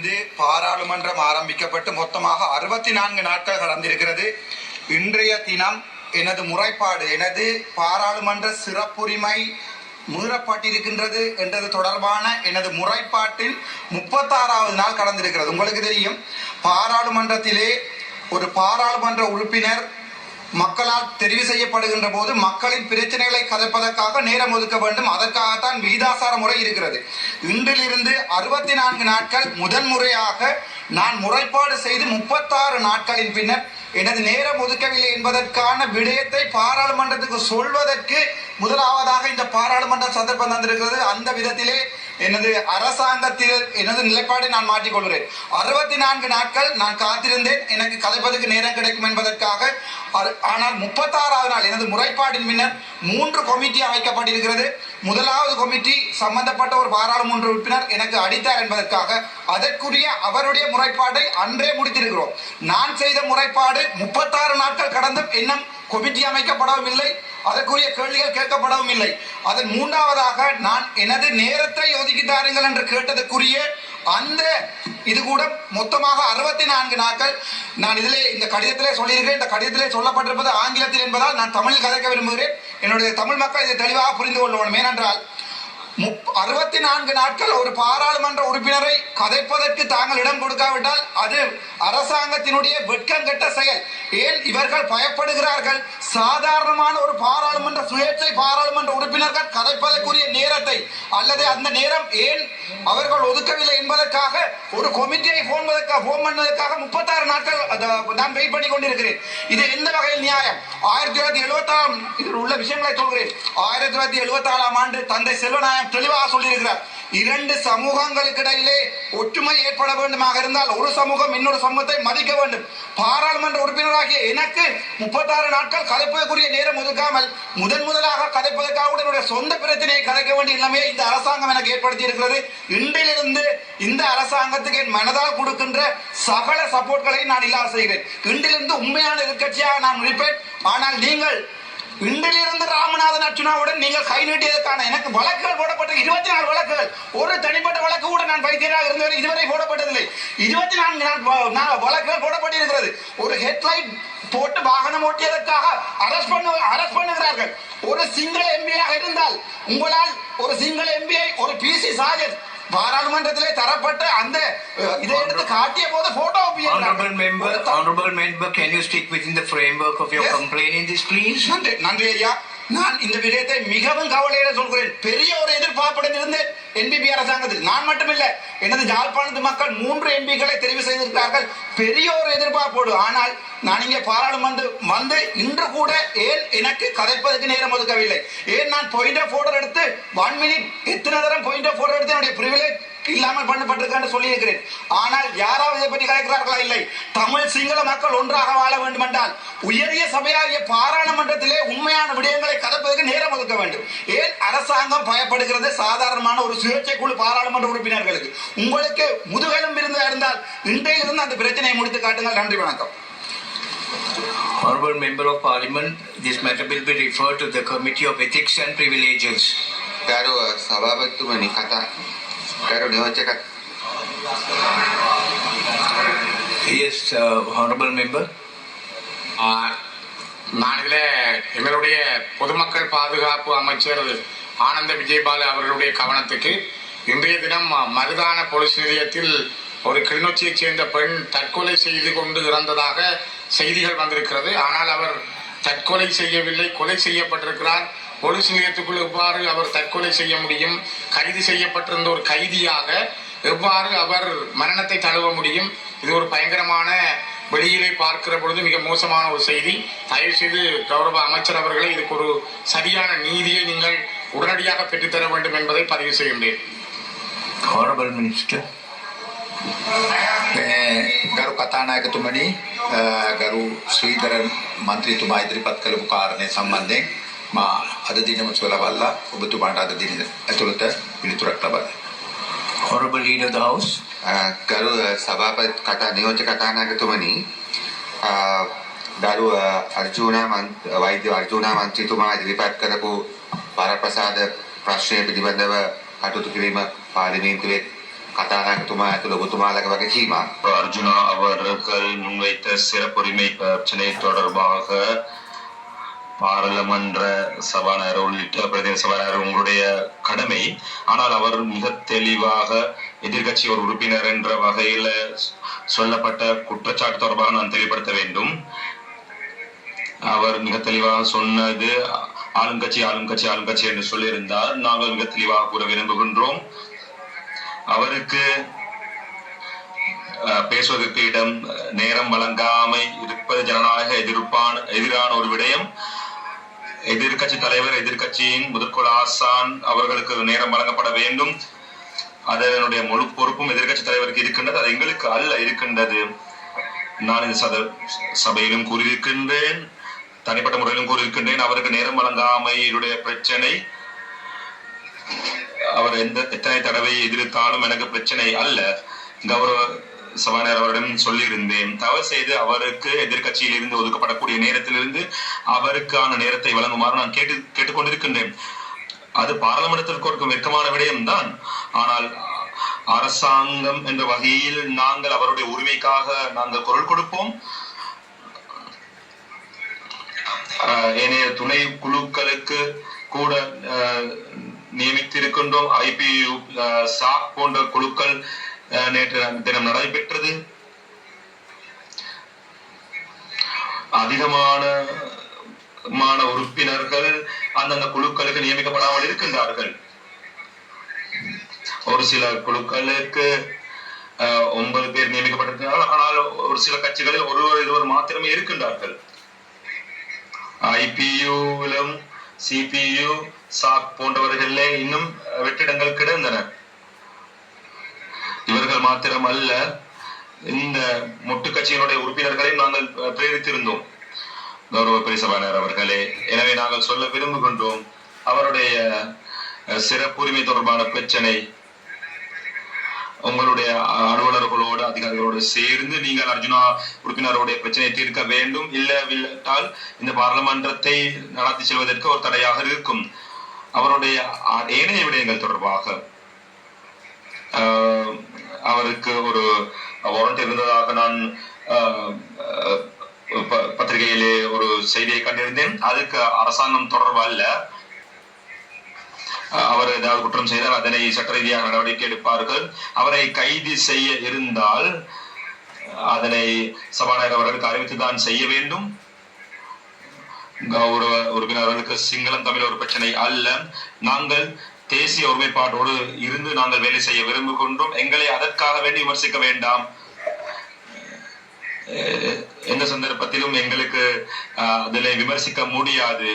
இருந்து பாராளுமன்றம் ஆரம்பிக்கப்பட்டு மொத்தமாக அறுபத்தி நான்கு நாட்கள் கடந்திருக்கிறது. இன்றைய தினம் எனது முறைப்பாடு எனது பாராளுமன்ற சிறப்புரிமை மீறப்பட்டிருக்கின்றது என்றது தொடர்பான எனது முறைப்பாட்டில் முப்பத்தாறாவது நாள் கடந்திருக்கிறது. உங்களுக்கு தெரியும் பாராளுமன்றத்திலே ஒரு பாராளுமன்ற உறுப்பினர் மக்களால் தெரிவு செய்யப்படுகின்ற போது மக்களின் பிரச்சனைகளை கதைப்பதற்காக நேரம் ஒதுக்க வேண்டும். அதற்காகத்தான் விகிதாசார முறை இருக்கிறது. இன்றிலிருந்து அறுபத்தி நான்கு நாட்கள் முதன்முறையாக நான் முறைப்பாடு செய்து முப்பத்தாறு நாட்களின் பின்னர் எனது நேரம் ஒதுக்கவில்லை என்பதற்கான விடயத்தை பாராளுமன்றத்துக்கு சொல்வதற்கு முதலாவதாக இந்த பாராளுமன்ற சந்தர்ப்பம் தந்திருக்கிறது. அந்த விதத்திலே எனது அரசாங்கத்தில் எனது நிலைப்பாடை நான் மாற்றிக்கொள்கிறேன். அறுபத்தி நான்கு நாட்கள் நான் காத்திருந்தேன். எனக்கு கலைப்பதற்கு நேரம் கிடைக்கும் என்பதற்காக ஆனால் முப்பத்தாறாவது நாள் எனது முறைப்பாட்டின் பின்னர் மூன்று கமிட்டி அமைக்கப்பட்டிருக்கிறது முதலாவது கமிட்டி சம்பந்தப்பட்ட ஒரு பாராளுமன்ற உறுப்பினர் எனக்கு அடித்தார் என்பதற்காக அதற்குரிய அவருடைய முறைப்பாட்டை அன்றே முடித்திருக்கிறோம். நான் செய்த முறைப்பாடு முப்பத்தாறு நாட்கள் கடந்தும் இன்னும் கமிட்டி அமைக்கப்படவும் இல்லை அதற்குரிய கேள்விகள் கேட்கப்படவும் இல்லை அதன் மூன்றாவதாக நான் எனது நேரத்தை ஒதுக்கி தாருங்கள் என்று கேட்டதற்குரிய அந்த இது கூட மொத்தமாக அறுபத்தி நான்கு நாட்கள் நான் இதிலே இந்த கடிதத்திலே சொல்லியிருக்கிறேன். இந்த கடிதத்திலே சொல்லப்பட்டிருப்பது ஆங்கிலத்தில் என்பதால் நான் தமிழில் கதைக்க விரும்புகிறேன். என்னுடைய தமிழ் மக்கள் இதை தெளிவாக புரிந்து கொள்ளணும். ஏனென்றால் முப் அறுபத்தி நான்கு நாட்கள் ஒரு பாராளுமன்ற உறுப்பினரை கதைப்பதற்கு தாங்கள் இடம் கொடுக்காவிட்டால் அது அரசாங்கத்தினுடைய வெட்கங்கெட்ட செயல். ஏன் இவர்கள் பயப்படுகிறார்கள்? சாதாரணமான ஒரு பாராளுமன்ற சுயேட்சை பாராளுமன்ற உறுப்பினர்கள் கதைப்பதற்குரிய நேரத்தை அல்லது அந்த நேரம் ஏன் அவர்கள் ஒதுக்கவில்லை என்பதற்காக ஒரு கமிட்டியை போன் பண்ணதற்காக முப்பத்தாறு நாட்கள் நான் வெயிட் பண்ணி கொண்டிருக்கிறேன். இது எந்த வகையில் நியாயம்? ஆயிரத்தி தொள்ளாயிரத்தி எழுபத்தாம் இதில் உள்ள விஷயங்களை சொல்கிறேன். ஆயிரத்தி தொள்ளாயிரத்தி எழுபத்தாறாம் ஆண்டு தந்தை செல்வநாயகம் தெளிவாக சொல்லியிருக்கிறார். இரண்டு சமூகங்களுக்கு இடையிலே ஒற்றுமை ஏற்பட வேண்டுமாக இருந்தால் ஒரு சமூகம் இன்னொரு சமூகத்தை மதிக்க வேண்டும். பாராளுமன்ற உறுப்பினராகிய எனக்கு முப்பத்தாறு நாட்கள் கலப்பதற்குரிய நேரம் ஒதுக்காமல் முதன் முதலாக கதைப்பதற்காக கூட என்னுடைய சொந்த பிரச்சனையை கதைக்க வேண்டிய நிலைமையை இந்த அரசாங்கம் எனக்கு ஏற்படுத்தி இருக்கிறது இன்றிலிருந்து இந்த அரசாங்கத்துக்கு என் மனதால் கொடுக்கின்ற சகல சப்போர்ட்களை நான் இல்லாத செய்கிறேன். இன்றிலிருந்து உண்மையான எதிர்க்கட்சியாக நான் இருப்பேன். ஆனால் நீங்கள் இன்றிலிருந்து ராமநாதன் அர்ச்சுனாவுடன் நீங்கள் கை நீட்டியதற்கான எனக்கு வழக்குகள் போடப்பட்ட இருபத்தி நாலு வழக்குகள். ஒரு தனிப்பட்ட வழக்கு கூட நான் வைத்தியராக இருந்தவரை இதுவரை போடப்பட்டதில்லை. இருபத்தி நான்கு நான் வ- வழக்குகள் போடப்பட்டிருக்கிறது. ஒரு ஹெட்லைட் போட்டு வாகனம் ஓட்டியதற்காக அரஸ்ட் பண்ணு அரஸ்ட் பண்ணுகிறார்கள் ஒரு சிங்கள எம்பியாக இருந்தால் உங்களால் ஒரு சிங்கள எம்பியை ஒரு பிசி சாஜர் பாராளுமன்றத்திலே தரப்பட்ட அந்த இதை எடுத்து காட்டிய போது photo Honorable member, honorable member, can you stick within the framework of your Yes. complaint in this, please? நன்றி நன்றி ஐயா நான் இந்த விடயத்தை மிகவும் கவலையில சொல்கிறேன். பெரிய ஒரு எதிர்பார்ப்புடன் இருந்தேன் என்பிபி அரசாங்கத்தில் நான் மட்டுமில்லை எனது யாழ்ப்பாணத்து மக்கள் மூன்று எம்பிக்களை தெரிவு செய்திருக்கிறார்கள். பெரிய ஒரு எதிர்பார்ப்போடு. ஆனால் நான் இங்கே பாராளுமன்ற வந்து இன்று கூட ஏன் எனக்கு கதைப்பதற்கு நேரம் ஒதுக்கவில்லை? ஏன் நான் பாயிண்ட் ஆஃப் ஆர்டர் எடுத்து ஒன் மினிட் எத்தனை தரம் பாயிண்ட் ஆஃப் ஆர்டர் எடுத்து என்னுடைய பிரிவிலேஜ் இல்லாமல் பண்ணப்பட்டிருக்கான்னு சொல்லியிருக்கிறேன் ஆனால் யாராவது இதை பற்றி கலைக்கிறார்களா இல்லை தமிழ் சிங்கள மக்கள் ஒன்றாக வாழ வேண்டும் என்றால் உயரிய சபையாகிய பாராளுமன்றத்திலே உண்மையான விடயங்களை கதப்பதற்கு நேரம் ஒதுக்க வேண்டும் ஏன் அரசாங்கம் பயப்படுகிறது சாதாரணமான ஒரு சுயேட்சை குழு பாராளுமன்ற உறுப்பினர்களுக்கு உங்களுக்கு முதுகெலும்பு இருந்தா இருந்தால் இன்றையிலிருந்து அந்த பிரச்சனையை முடித்து காட்டுங்கள் நன்றி வணக்கம் Honorable member of parliament, this matter will be referred to the committee of ethics and privileges. ගරු සභාපතිතුමනි කතා Karoli, one second. Yes, uh, honorable member. நான் இதில் எங்களுடைய பொதுமக்கள் பாதுகாப்பு அமைச்சர் ஆனந்த விஜயபால அவர்களுடைய கவனத்துக்கு இன்றைய தினம் மருதான பொலிஸ் நிலையத்தில் ஒரு கிளிநொச்சியைச் சேர்ந்த பெண் தற்கொலை செய்து கொண்டு இறந்ததாக செய்திகள் வந்திருக்கிறது ஆனால் அவர் தற்கொலை செய்யவில்லை கொலை செய்யப்பட்டிருக்கிறார் போலீஸ் நிலையத்துக்குள் எவ்வாறு அவர் தற்கொலை செய்ய முடியும் கைது செய்யப்பட்டிருந்த ஒரு கைதியாக எவ்வாறு அவர் மரணத்தை தழுவ முடியும் இது ஒரு பயங்கரமான வெளியிலே பார்க்கிற பொழுது மிக மோசமான ஒரு செய்தி தயவு செய்து கௌரவ அமைச்சர் அவர்களை இதுக்கு ஒரு சரியான நீதியை நீங்கள் உடனடியாக பெற்றுத்தர வேண்டும் என்பதை பதிவு செய்கின்றேன் Honorable minister. මේ ගරු කතානායකතුමනි අ, ගරු ශ්‍රීධර මන්ත්‍රීතුමා ඉදිරිපත් කළපු කාරණය සම්බන්ධයෙන් මා අද දිනම සොලවල්ලා ඔබතුමාට අද දින ඇතුළත පිළිතුරක් ලබා දෙනවා. Honorable leader of the house. ගරු සභාපති කතා නියෝජක කතානායකතුමනි අ, ගරු අර්ජුනා මන්- වෛද්‍ය අර්ජුනා මන්ත්‍රීතුමා ඉදිරිපත් කරපු වරප්‍රසාද ප්‍රශ්නය පිළිබඳව කටයුතු කිරීම පාර්ලිමේන්තුවේ කතානායකතුමා ඇතුළු ඔබතුමාලක වගකීමක්. அர்ஜுனா அவர்கள் முன்வைத்த சிறப்புரிமை பிரச்சனை தொடர்பாக பாராளுமன்ற சபாநாயகர் உள்ளிட்ட பிரதேச சபாநாயகர் உங்களுடைய கடமை. ஆனால் அவர் மிக தெளிவாக எதிர்கட்சி ஒரு உறுப்பினர் என்ற வகையில சொல்லப்பட்ட குற்றச்சாட்டு தொடர்பாக நான் தெளிவுபடுத்த வேண்டும். அவர் மிக தெளிவாக சொன்னது ஆளுங்கட்சி ஆளுங்கட்சி ஆளுங்கட்சி என்று சொல்லியிருந்தார். நாங்கள் மிக தெளிவாக கூற விரும்புகின்றோம். அவருக்கு அஹ், பேசுவதற்கு இடம் நேரம் வழங்காமை இருப்பது ஜனநாயக எதிர்ப்பான எதிரான ஒரு விடயம். எதிர்க்கட்சி தலைவர் எதிர்க்கட்சியின் முதற்கொள் ஆசான் அவர்களுக்கு நேரம் வழங்கப்பட வேண்டும். அதனுடைய முழு பொறுப்பும் எதிர்க்கட்சி தலைவருக்கு இருக்கின்றது. அது எங்களுக்கு அல்ல இருக்கின்றது. நான் இந்த சத சபையிலும் கூறியிருக்கின்றேன். தனிப்பட்ட முறையிலும் கூறியிருக்கின்றேன். அவருக்கு நேரம் வழங்காமையுடைய பிரச்சனை அவர் எந்த எத்தனை தடவை எதிர்த்தாலும் எனக்கு பிரச்சனை அல்ல. கௌரவ சபாநாயகர் அவரிடம் சொல்லியிருந்தேன். தவறு செய்து அவருக்கு எதிர்க்கட்சியில் இருந்து ஒதுக்கப்படக்கூடிய நேரத்திலிருந்து அவருக்கான நேரத்தை வழங்குமாறு நான் கேட்டு கேட்டுக்கொண்டிருக்கின்றேன். அது பாராளுமன்றத்திற்கு ஒரு வெட்கமான விடயம்தான். ஆனால் அரசாங்கம் என்ற வகையில் நாங்கள் அவருடைய உரிமைக்காக நாங்கள் குரல் கொடுப்போம். ஆஹ் ஏனைய துணை குழுக்களுக்கு கூட நியமித்திருக்கின்றோம். ஐபியு சாக் போன்ற குழுக்கள் நேற்று தினம் நடைபெற்றது. அதிகமான மான உறுப்பினர்கள் அந்தந்த குழுக்களுக்கு நியமிக்கப்படாமல் இருக்கின்றார்கள். ஒரு சில குழுக்களுக்கு ஆஹ், ஒன்பது பேர் நியமிக்கப்பட்டிருக்கிறார்கள். ஆனால் ஒரு சில கட்சிகளில் ஒருவர் இருவர் மாத்திரமே இருக்கின்றார்கள். ஐபியூவிலும் சிபியு சாக் போன்றவர்களே இன்னும் வெற்றிடங்கள் கிடந்தன. இவர்கள் மாத்திரம் அல்ல இந்த மொட்டு கட்சியினுடைய உறுப்பினர்களை நாங்கள் பிரேரித்திருந்தோம். கௌரவ பெரியசபாநாயகர் அவர்களே எனவே நாங்கள் சொல்ல விரும்புகின்றோம் அவருடைய சிறப்புரிமை தொடர்பான பிரச்சனை உங்களுடைய அலுவலர்களோடு அதிகாரிகளோடு சேர்ந்து நீங்கள் அர்ஜுனா உறுப்பினருடைய பிரச்சனையை தீர்க்க வேண்டும் இல்லவில்லால் இந்த பாராளுமன்றத்தை நடத்தி செல்வதற்கு ஒரு தடையாக இருக்கும். அவருடைய ஏனைய விடயங்கள் தொடர்பாக ஆஹ், அவருக்கு ஒரு வாரண்ட் இருந்ததாக நான் பத்திரிகையிலே ஒரு செய்தியை கண்டிருந்தேன். அதுக்கு அரசாங்கம் தொடர்பு அல்ல. அவர் ஏதாவது குற்றம் செய்தால் அதனை சட்ட ரீதியாக நடவடிக்கை எடுப்பார்கள். அவரை கைது செய்ய இருந்தால் அதனை சபாநாயகர் அவர்களுக்கு அறிவித்துதான் செய்ய வேண்டும். கௌரவ உறுப்பினர்களுக்கு சிங்களம் தமிழ் ஒரு பிரச்சனை அல்ல. நாங்கள் தேசிய ஒருமைப்பாட்டோடு இருந்து நாங்கள் வேலை செய்ய விரும்புகின்றோம். எங்களை அதற்காக வேண்டி விமர்சிக்க வேண்டாம். எந்த சந்தர்ப்பத்திலும் எங்களுக்கு அதில் விமர்சிக்க முடியாது.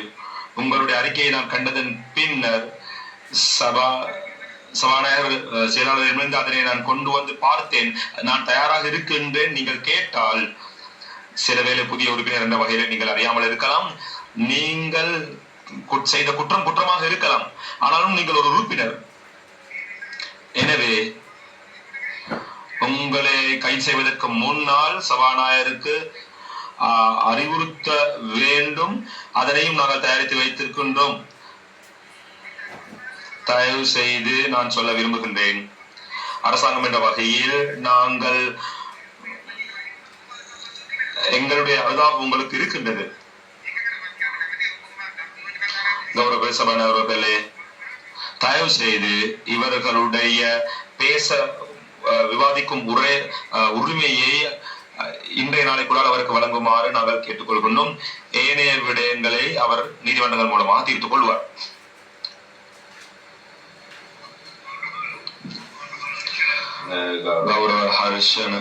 உங்களுடைய அறிக்கையை நான் கண்டதன் பின்னர் சபா சபாநாயகர் செயலாளர் செயலாளரிடமிருந்து அதனை நான் கொண்டு வந்து பார்த்தேன். நான் தயாராக இருக்கின்றேன். நீங்கள் கேட்டால் சில வேளை புதிய உறுப்பினர் என்ற வகையில் நீங்கள் அறியாமல் இருக்கலாம். நீங்கள் செய்த குற்றம் குற்றமாக இருக்கலாம். ஆனாலும் நீங்கள் ஒரு உறுப்பினர். எனவே உங்களை கைது செய்வதற்கு முன்னால் சபாநாயகருக்கு அறிவுறுத்த வேண்டும். அதனையும் நாங்கள் தயாரித்து வைத்திருக்கின்றோம். தயவு செய்து நான் சொல்ல விரும்புகின்றேன். அரசாங்கம் என்ற வகையில் நாங்கள் எங்களுடைய அனுதாபம் உங்களுக்கு இருக்கின்றது. கௌரவ சபாநாயகர் அவர்களே தயவு செய்து இவர்களுடைய பேச விவாதிக்கும் உரை உரிமையை அஹ், இன்றைய நாளைக்குள்ளால் அவருக்கு வழங்குமாறு நாங்கள் கேட்டுக்கொள்கின்றோம். ஏனைய விடயங்களை அவர் நீதிமன்றங்கள் மூலமாக தீர்த்துக் கொள்வார். கௌரவ ஹர்ஷன்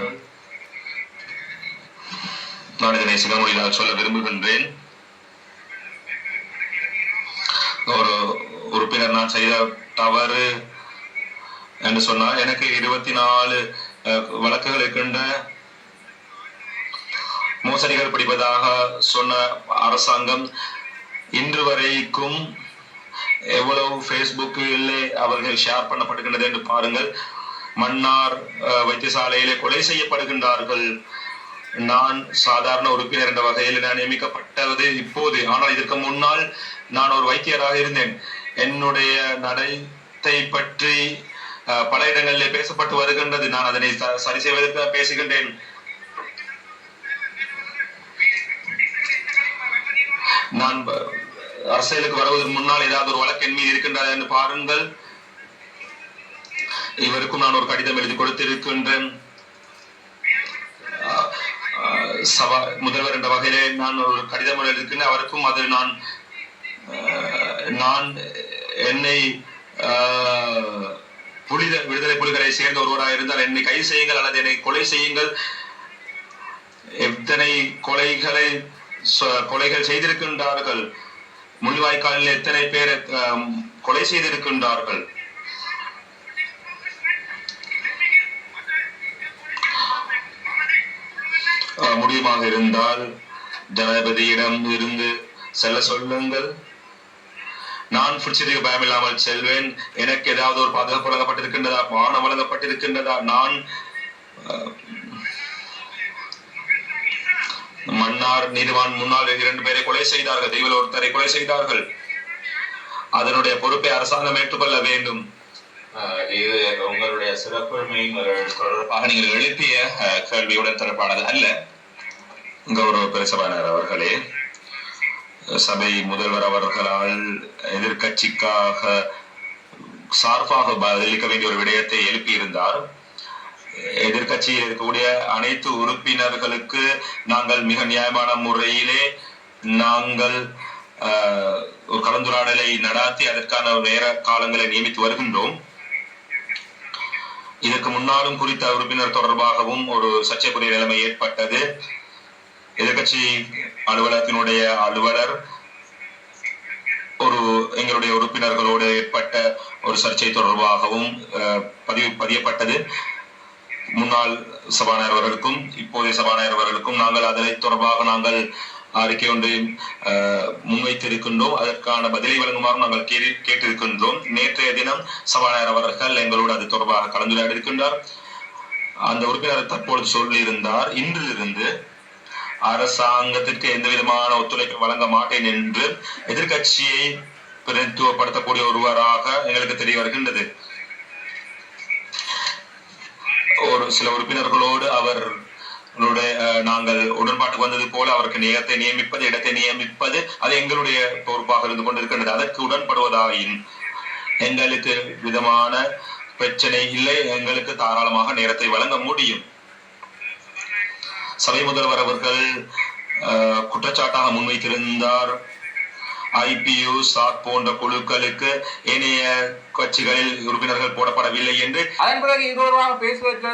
நான் இதனை சில மொழியில் சொல்ல விரும்புகின்றேன். ஒரு உறுப்பினர் நான் செய்த தவறு என்று சொன்னால் எனக்கு இருபத்தி நாலு வழக்குகள் இருக்கின்ற மோசடிகள் பிடிப்பதாக சொன்ன அரசாங்கம் இன்று வரைக்கும் எவ்வளவு ஃபேஸ்புக்கிலே அவர்கள் ஷேர் பண்ணப்படுகின்றது என்று பாருங்கள். மன்னார் வைத்தியசாலையிலே கொலை செய்யப்படுகின்றார்கள். நான் சாதாரண உறுப்பினர் என்ற வகையில் நான் நியமிக்கப்பட்டது இப்போது. ஆனால் இதற்கு முன்னால் நான் ஒரு வைத்தியராக இருந்தேன். என்னுடைய நடத்தை பற்றி பல இடங்களிலே பேசப்பட்டு வருகின்றது. நான் அதனை சரி செய்வதற்கு பேசுகின்றேன். நான் அரசியலுக்கு வருவதற்கு முன்னால் ஏதாவது ஒரு வழக்கு என் மீது இருக்கின்றதா என்று பாருங்கள். இவருக்கும் நான் ஒரு கடிதம் எழுதி கொடுத்திருக்கின்றேன். சபா முதல்வர் என்ற வகையிலே நான் ஒரு கடிதம் எழுதியிருக்கின்றேன். அவருக்கும் அது நான் நான் என்னை புனித விடுதலை புலிகளை சேர்ந்த ஒருவராக இருந்தால் என்னை கைது செய்யுங்கள் அல்லது என்னை கொலை செய்யுங்கள். எத்தனை கொலைகளை கொலைகள் செய்திருக்கின்றார்கள்? முள்ளிவாய்க்காலில் எத்தனை பேர் கொலை செய்திருக்கின்றார்கள்? முடியுமாக இருந்தால் ஜனாதிபதியிடம் இருந்து செல்ல சொல்லுங்கள். நான் புடிச்சதுக்கு பயமில்லாமல் செல்வேன். எனக்கு ஏதாவது ஒரு பாதுகாப்பு வழங்கப்பட்டிருக்கின்றதா? வானம் வழங்கப்பட்டிருக்கின்றதா? நான் மன்னார் நீதிவான் முன்னாள் இரண்டு பேரை கொலை செய்தார்கள். தெய்வல் ஒருத்தரை கொலை செய்தார்கள். அதனுடைய பொறுப்பை அரசாங்கம் ஏற்றுக்கொள்ள வேண்டும். இது உங்களுடைய சிறப்புரிமைகள் தொடர்பாக நீங்கள் எழுப்பிய கேள்வியுடன் தொடர்பானது அல்ல. கௌரவ பிரசபானர் அவர்களே சபை முதல்வர் அவர்களால் எதிர்கட்சிக்காக சார்பாக பதிலளிக்க வேண்டிய ஒரு விடயத்தை எழுப்பியிருந்தார். எதிர்கட்சியில் இருக்கக்கூடிய அனைத்து உறுப்பினர்களுக்கு நாங்கள் மிக நியாயமான முறையிலே நாங்கள் ஒரு கலந்துரையாடலை நடாத்தி அதற்கான நேர காலங்களை நியமித்து வருகின்றோம். இதற்கு முன்னாலும் குறித்த உறுப்பினர் தொடர்பாகவும் ஒரு சர்ச்சைக்குரிய நிலைமை ஏற்பட்டது. எதிர்கட்சி அலுவலகத்தினுடைய அலுவலர் ஒரு எங்களுடைய உறுப்பினர்களோடு ஏற்பட்ட ஒரு சர்ச்சை தொடர்பாகவும் பதிவு பதியப்பட்டது. முன்னாள் சபாநாயகர் அவர்களுக்கும் இப்போதைய சபாநாயகர் அவர்களுக்கும் நாங்கள் அதனை தொடர்பாக நாங்கள் அறிக்கை ஒன்றை அஹ், முன்வைத்திருக்கின்றோம். அதற்கான பதிலை வழங்குமாறு நாங்கள் கேள்வி கேட்டிருக்கின்றோம். நேற்றைய தினம் சபாநாயகர் அவர்கள் எங்களோடு அது தொடர்பாக கலந்துரையாடி இருக்கின்றார் அந்த உறுப்பினர் தற்பொழுது சொல்லியிருந்தார் இன்றிலிருந்து அரசாங்கத்திற்கு எந்த விதமான ஒத்துழைப்பு வழங்க மாட்டேன் என்று எதிர்க்கட்சியை பிரதித்துவப்படுத்தக்கூடிய ஒருவராக எங்களுக்கு தெரிய வருகின்றது. ஒரு சில உறுப்பினர்களோடு அவர் அஹ், நாங்கள் உடன்பாட்டுக்கு வந்தது போல அவருக்கு நேரத்தை நியமிப்பது இடத்தை நியமிப்பது அது எங்களுடைய பொறுப்பாக இருந்து கொண்டிருக்கின்றது. அதற்கு உடன்படுவதாயின் எங்களுக்கு விதமான பிரச்சனை இல்லை. எங்களுக்கு தாராளமாக நேரத்தை வழங்க முடியும். சபை முதல்வர் அவர்கள் குற்றச்சாட்டாக முன்வைத்திருந்தார். ஐபியு சாத் போன்ற குழுக்களுக்கு ஏனைய கட்சிகளில் உறுப்பினர்கள் போடப்படவில்லை என்று அதன் பிறகு இது பேசுவதற்கு